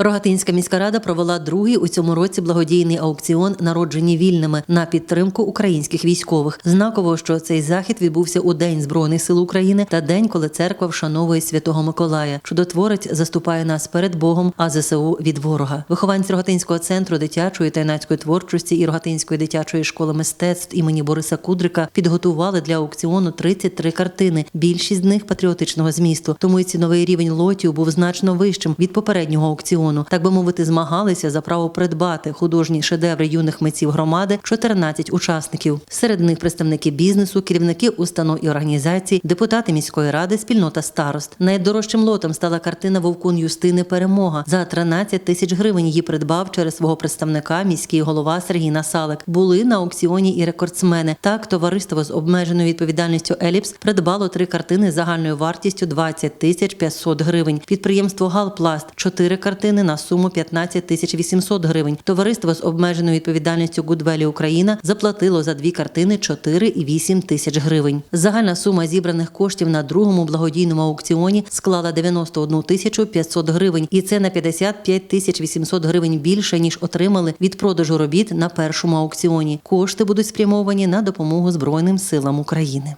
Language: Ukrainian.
Рогатинська міська рада провела другий у цьому році благодійний аукціон Народжені вільними на підтримку українських військових. Знаково, що цей захід відбувся у День Збройних сил України та день, коли церква вшановує святого Миколая. Чудотворець заступає нас перед Богом, а ЗСУ від ворога. Вихованці Рогатинського центру дитячої та юнацької творчості і Рогатинської дитячої школи мистецтв імені Бориса Кудрика підготували для аукціону 33 картини. Більшість з них патріотичного змісту. Тому і ціновий рівень лотів був значно вищим від попереднього аукціону. Так би мовити, змагалися за право придбати художні шедеври юних митців громади 14 учасників. Серед них представники бізнесу, керівники установ і організацій, депутати міської ради, спільнота старост. Найдорожчим лотом стала картина Вовкун Юстини Перемога за 13 тисяч гривень. Її придбав через свого представника міський голова Сергій Насалик. Були на аукціоні і рекордсмени. Так, товариство з обмеженою відповідальністю Еліпс придбало три картини загальною вартістю 20 тисяч 500 гривень. Підприємство Галпласт чотири картини на суму 15 тисяч 800 гривень. Товариство з обмеженою відповідальністю Гудвелі Україна заплатило за дві картини 4,8 тисяч гривень. Загальна сума зібраних коштів на другому благодійному аукціоні склала 91 тисячу 500 гривень, і це на 55 тисяч 800 гривень більше ніж отримали від продажу робіт на першому аукціоні. Кошти будуть спрямовані на допомогу Збройним силам України.